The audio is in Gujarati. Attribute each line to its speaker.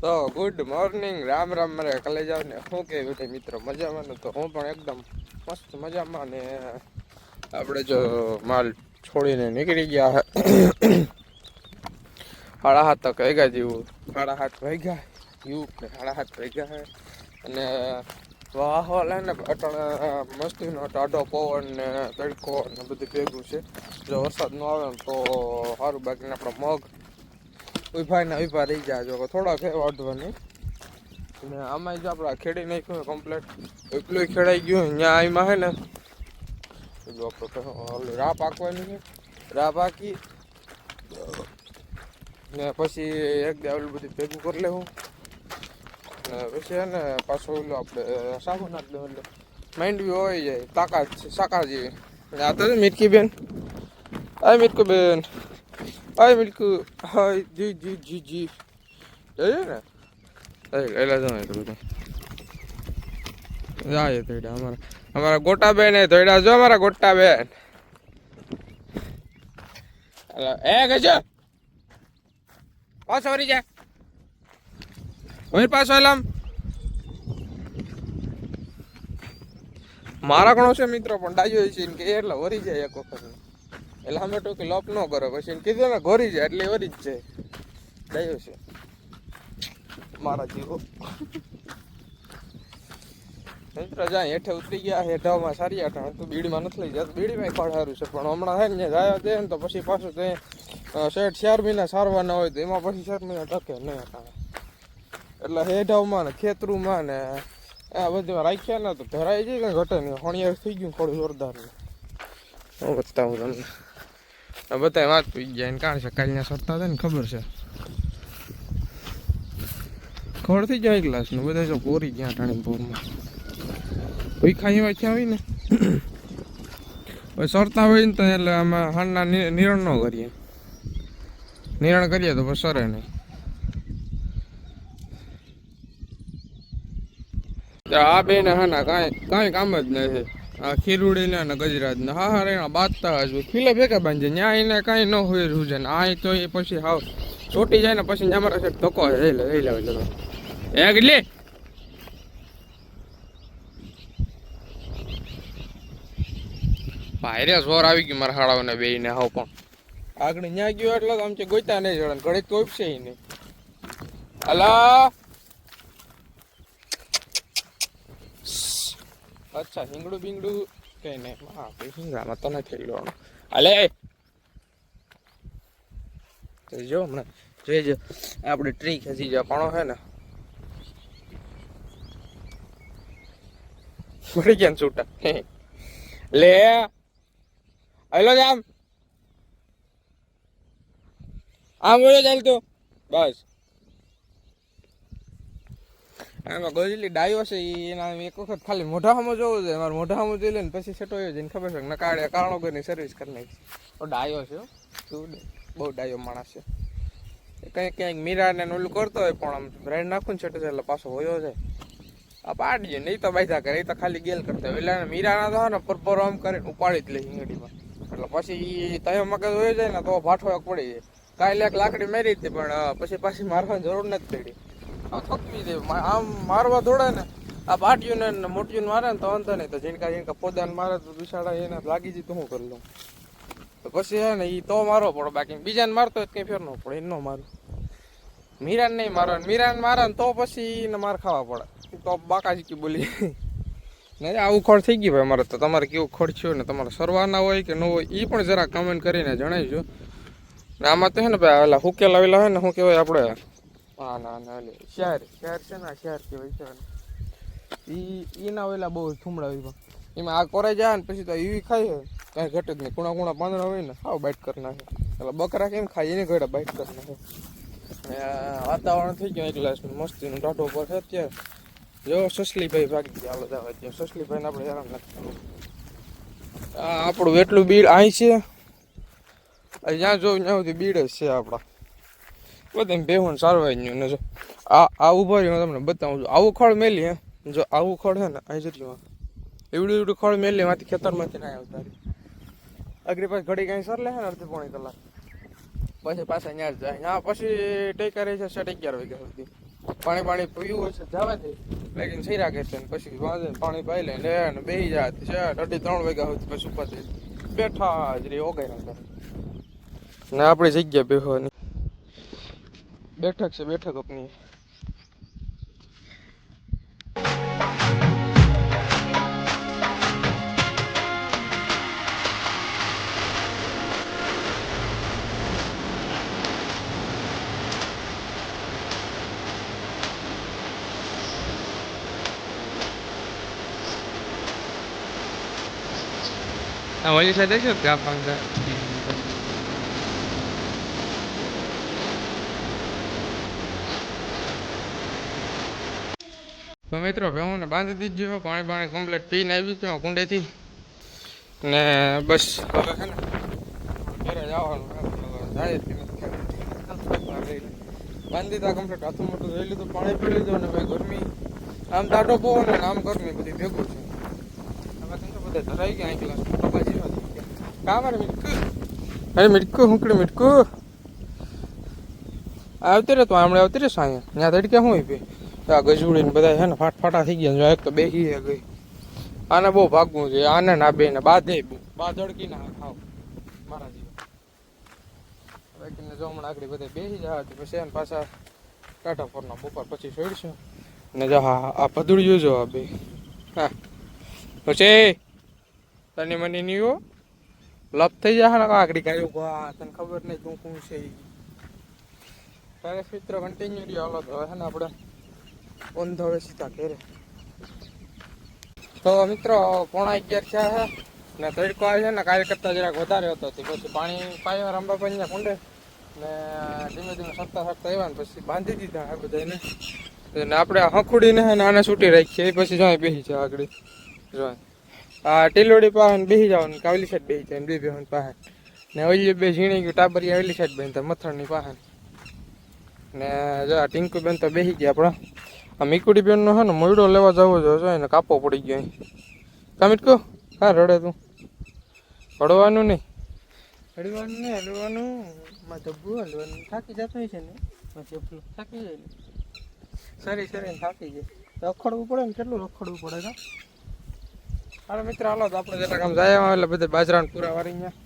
Speaker 1: તો ગુડ મોર્નિંગ રામ રામ મારે કાલે જાવ ને શું કે બધા મિત્રો? મજામાં ને? તો હું પણ એકદમ મસ્ત મજામાં ને આપણે જો માલ છોડીને નીકળી ગયા સાડા હાથ તક વાગ્યા જેવું સાડા હાથ વાગ્યા યુગ ને સાડા હાથ વાગ્યા અને વાહો ને અટણ મસ્તીનો ટાઢો પવન ને તડકો ને બધું ભેગું છે. જો વરસાદ ન આવે તો સારું બાકીને આપણા મગ ઊભા ને ઊભા રહી જાય જો થોડાક હે વાઢવાની ને આમાં જો આપણે ખેડી નાખ્યું કમ્પ્લેટ એટલું ખેડાઈ ગયું ત્યાં આમાં હે ને. જો આપણે રા પાકવાની છે. રા પાકી. ને પછી એક દે ઓલું બધું ભેગું કરી લેવું. ને પછી હે ને પાછું ઓલું આપણે સાબુ નાખી દેવું એટલે. માઇન્ડ બી હોય જાય તાકાત સાકા જેવી આ તો મીટકી બેન. આ મીટકુ બેન. હાય મિલ્કુ હાય જી જી જી જી જઈએ ને એલા જમાય તો બધું જાય ધોઈડા અમારા અમારા ગોટા બેન એ ધોઈડા જો અમારા ગોટા બેન હેલો એ ગજો પાછો વરી જા વળી પાછો એલામ મારા ઘણો છે મિત્રો પણ ડાયો છે કે એટલે વરી જાય એક વખત એટલે અમે ટૂંકી લોપ ન કરો. પછી કીધું ને ઘોરી જાય, એટલે વરી જ જાય. ગયો છે. મારા જીવો. મિત્ર જાય હેઠે ઉતરી ગયા હેઠામાં સારી આઠા તું બીડીમાં નથી લઈ જતો. બીડીમાં ખડ સારું છે? પણ હમણાં થાય ને જાય દે ને, તો પછી પાછું તે શેઠ ચાર મહિના સારવાના હોય, તો એમાં પછી ચાર મહિના ટકે નહીં હતા એટલે હેઠાવમાં ને, ખેતરુમાં ને, આ બધું રાખ્યા ને, તો ધરાઈ જાય કંઈ ઘટે નહીં હોણિયાર થઈ ગયું થોડું જોરદાર હું બતાવું તમને. બધા વાત પી ગયા કારણ છે, કાલના સરતા હતા ને, ખબર છે. ખબર થઈ જાય ગ્લાસનું. બધા જો કોરી ગયા ટાણી પૂરમાં કોઈ ખાઈ ત્યાં હોય ને. સરતા હોય ને તો એટલે આમાં હાલના નિરણ ન કરીએ. નિરણ કરીએ તો પછી સરે નહીં. આ બે ને હા ના કાંઈ કાંઈ કામ જ નથી. આ ખીરુડીના ને અને ગજરાજ ને હા હા, રેણા બાંધતા હજુ ખીલે ભેગા બાંધે ન્યા એને કાંઈ ન હોય રૂજે ને. આ તો એ પછી હાવ ચોટી જાય ને પછી અમારા મારા સાહેબ ધક્કો લઈ લે લઈ લેવા ચલો એ કેટલી ભાઈરે જોર આવી ગયું મારા હાડાઓને બે ને હાવ પણ. આગળ ન્યા ગયો એટલે આમ છે ગોઈતા નહીં જડે ઘડીક તો ઉપશે નહીં. હલા! અચ્છા, હિંગડું બિંગડું કઈ નહીં. હા હિંગડામાં તો નથી લેવાનું. અલે જો હમણાં જોઈજો આપણે ટ્રી ખેંચી પાણો છે ને. મળી ગયા છૂટા. લે! હેલો આમ આમ બોલો ચાલતો. બસ. એમાં ગોજલી ડાયો છે એના એક વખત ખાલી મોઢામાં જોવું છે, મારે મોઢામાં જોઈ લે ને પછી છેટો જઈને ખબર છે નકાળે, કારણો કરીને સર્વિસ કરી નાખી તો ડાયો છે શું બહુ ડાયો માણસ છે. એ કંઈક ક્યાંક મીરા ને ઓલું કરતો હોય પણ આમ બ્રેન્ડ નાખું ને છેટો એટલે પાછો હોયો જાય. આ પાડીએ, નહીં તો બાયધા કરે, એ તો ખાલી ગેલ કરતા હોય. એટલે મીરાના તો ને પરપર આમ કરીને ઉપાડી જ લે હિંગડીમાં એટલે પછી તયો મગજ હોય જાય ને તો ભાઠો પડી જાય. કાલે એક લાકડી મેરી હતી, પણ પછી પાછી મારવાની જરૂર નથી પડી. થકવી દે આમ મારવા દોડે ને, આ બાટિયું ને મોટિયું મારે ને તો વાંધો નહીં. તો ઝીણકા ઝીણકા પોદાને મારે તો દુશાળા એને લાગી જાય તો હું કરી લઉં. તો પછી હે ને એ તો મારવો પડે બાકી. બીજાને મારતો કંઈ ફેર ન પડે એને ન મારું. મીરાન નહીં મારો મીરાન મારે ને તો પછી એને માર ખાવા પડે. તો બાકાજી બોલી. ને આવું ખોળ થઈ ગયું ભાઈ અમારે તો. તમારે કેવું ખોળ થયું ને તમારે સરવાના હોય કે ન હોય એ પણ જરા કમેન્ટ કરીને જણાવીજો. ને આમાં તો હે ને ભાઈ ઓલા હુકેલ આવેલા હોય ને, શું કહેવાય આપણે? હા ના ના, લે. શહેર શહેર છે ને શહેર કહેવાય છે ઈ એના વેલા બહુ થુમડાવી પણ એમાં આ કોરાઈ જાય ને પછી તો એવી ખાય કાંઈ ઘટે જ નહીં. કુણા કુણા પાંદડા હોય ને, હાવ બાઇટ કરી નાખે. એટલે બકરા કેમ ખાય, એની ઘડે બાઇટ કરી નાખે. વાતાવરણ થઈ ગયું એક ગ્લાસ મસ્તીનું ટાટો ઉપર છે અત્યારે. જો સસલીભાઈ ભાગી ગયા. બધા ત્યાં અત્યારે. સસલીભાઈને આપણે હેરાન નથી આપણું એટલું બીડ અહીં છે. જ્યાં જો ત્યાં સુધી બીડ જ છે આપણા. બધા બેહું સારવાય જ ને જો. આ આ ઊભા હું તમને બતાવું છું. આવું ખડ મેલી, હે. જો આવું ખડ છે ને અહીં જતી એવડું એવડું ખડ મેલી માંથી ખેતરમાંથી ના આવતા રહી અગરી પાછી ઘડી કાંઈ સર લે ને અડધી પોણી કલાક? પછી પાછા ત્યાં જાય. ત્યાં પછી ટેકા રહી છે સાડા અગિયાર વાગ્યા સુધી. પાણી પાણી પીવું હશે જવા દે. લેકિન સહી રાખે છે ને પછી વાંધે પાણી પાઈ લે લે ને બે જાય છે અઢી ત્રણ વાગ્યા સુધી પછી ઉપર બેઠા જ રે, ઓગાઈ કરે ને આપણી જગ્યા બેસવાની બેઠક છે બેઠક આપની આ ઓલી સાઈડ છે ત્યાં પાંગા તો મિત્રો ભેહુંને બાંધી દીધો પાણી પાણી કમ્પ્લીટ પીને આવી છું કુંડેથી. ને બસ, હવે ને, ઘરે જવાનું જાય બાંધી દીધા કમ્પ્લીટ હાથું મોટું જોઈ લીધું, પાણી પી લીધું ને ભાઈ ગરમી. આમ દાટો બહુ ને આમ ગરમી બધી ભેગું છે. હવે બધા ગયા ગયા કામ અરે મીટકું? અરે મિટકુ, હુંકડી મિટકુ. આવતી રે તો હમણાં આવતી રે સાંજે ત્યાં તડકે હોય ભાઈ આ ગજુડી ને બધા છે ને ફાટ થઈ ગયા. એક તો બેસી ગઈ. આને બહુ ભાગવું છે. આને ના બે ને બાધે બા ધડકી ના ખાવ મારા જીવા. બાકીને જો હમણાં આગળ બધે બેસી જાય તો પછી એને પાછા ટાટા ફોરના બપોર પછી છોડશું. ને જો હા, આ પદુડિયું જો આ બે. હા. પછી તને મને નહીં હો. લપ થઈ જાય ને આગળ કાયું ઊભા તને ખબર નહીં તું કોણ છે તારે મિત્ર કન્ટિન્યુ રહ્યો હાલો તો હે ને આપણે ઊંધો હવે સીધા ઘેરે તો મિત્રો, પોણા અગિયાર થયા છે. ને તડકો આવે છે ને કાલ કરતાં જરાક વધારે હતો. પછી પાણી પાયા રંબાભાઈ કુંડે ને ધીમે ધીમે સત્તા સત્તા આવ્યા ને પછી બાંધી દીધા આ બધાને ને આપણે હંખુડીને ને આને છૂટી રાખીએ. પછી જાય બેસી જાય આગળ. જોવા આ ટીલોડી પાસે બેસી જાવ ને કાવલી સાઈડ બેસી જાય બે બેહન પાસે. ને ઓલી બે ઝીણી ગયું ટાબરી આવેલી સાઈડ બેન મથણની પાસે. ને જો આ ટીંકુ બેન તો બેસી ગયા આપણા. આ મીકુડી બેનનો છે ને મોયડો લેવા જવો જોઈએ એને કાપો પડી ગયો કામિટ કામિટકો હા, રડે તું. રડવાનું નહીં. રડવાનું નહીં હલવાનું માં જબ્બુ હલવાનું થાકી જતો હોય છે ને. માં જબ્બુ થાકી જાય સરી સરી થાકી જાય. રખડવું પડે ને, કેટલું રખડવું પડે હાલો મિત્ર, હાલો આપણે જેટલા કામ જાય એટલે બધે બાજરાને પૂરા વારી અહીંયા